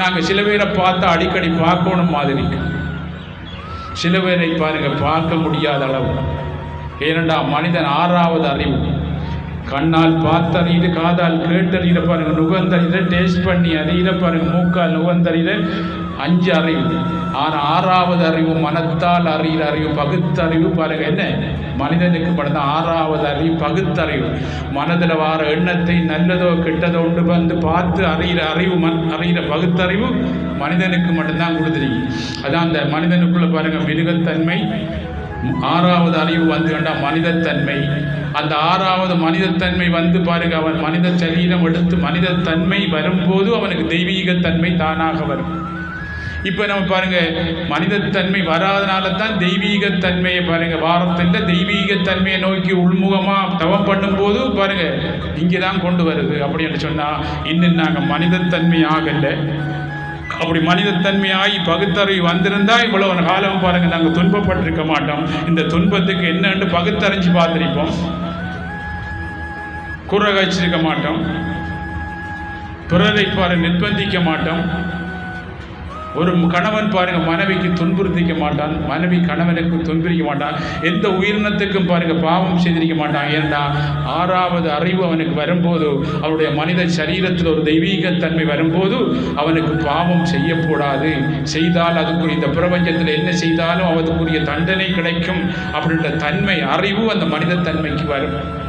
நாங்கள் சில பேரை பார்த்தா அடிக்கடி பார்க்கணும் மாதிரி சில பேரை பாருங்க பார்க்க முடியாத அளவு. ஏனெண்டா மனிதன் ஆறாவது அறிவு. கண்ணால் பார்த்தறியில காதால் கேட்டு கேட்டறியில பாருங்க நுகந்தறியில டேஸ்ட் பண்ணி அறியில பாருங்க மூக்கால் நுகந்தறியில அஞ்சு அறிவு. ஆனால் ஆறாவது அறிவு மனத்தால் அறிகிற அறிவு பகுத்தறிவு பாருங்க என்ன? மனிதனுக்கு மட்டும்தான் ஆறாவது அறிவு பகுத்தறிவு மனதில் வார எண்ணத்தை நல்லதோ கெட்டதோ உண்டு வந்து பார்த்து அறிகிற அறிவு மன் அறிகிற பகுத்தறிவு மனிதனுக்கு மட்டும்தான் கொடுத்துருக்கீங்க. அதான் அந்த மனிதனுக்குள்ள பாருங்கள் மிருகத்தன்மை. ஆறாவது அறிவு வந்து கண்டா மனிதத்தன்மை. அந்த ஆறாவது மனிதத்தன்மை வந்து பாருங்க அவன் மனித சரீரம் எடுத்து மனிதத்தன்மை வரும்போது அவனுக்கு தெய்வீகத்தன்மை தானாக வரும். இப்போ நம்ம பாருங்க மனிதத்தன்மை வராதனால தான் தெய்வீகத்தன்மையை பாருங்கள் வாரத்தில் தெய்வீகத்தன்மையை நோக்கி உள்முகமாக தவம் பண்ணும்போது பாருங்கள் இங்கே தான் கொண்டு வருது அப்படின்னு சொன்னால் இன்னும் நாங்கள் மனிதத்தன்மை ஆகலை. அப்படி மனிதத்தன்மையாகி பகுத்தறிவு இவ்வளோ ஒரு காலம் பாருங்கள் நாங்கள் துன்பப்பட்டிருக்க மாட்டோம். இந்த துன்பத்துக்கு என்னன்னு பகுத்தறிஞ்சு பார்த்துருப்போம். குறை வச்சிருக்க மாட்டோம். பிறரை பாரு நிர்பந்திக்க மாட்டோம். ஒரு கணவன் பாருங்க மனைவிக்கு துன்புறுத்திக்க மாட்டான். மனைவி கணவனுக்கு துன்புரிக்க மாட்டான். எந்த உயிரினத்துக்கும் பாருங்க பாவம் செய்திருக்க மாட்டான். ஏன்டா ஆறாவது அறிவு அவனுக்கு வரும்போது அவனுடைய மனித சரீரத்தில் ஒரு தெய்வீகத்தன்மை வரும்போது அவனுக்கு பாவம் செய்யக்கூடாது. செய்தால் அதுக்குரிய இந்த பிரபஞ்சத்தில் என்ன செய்தாலும் அவனுக்குரிய தண்டனை கிடைக்கும் அப்படின்ற தன்மை அறிவு அந்த மனித தன்மைக்கு வரும்.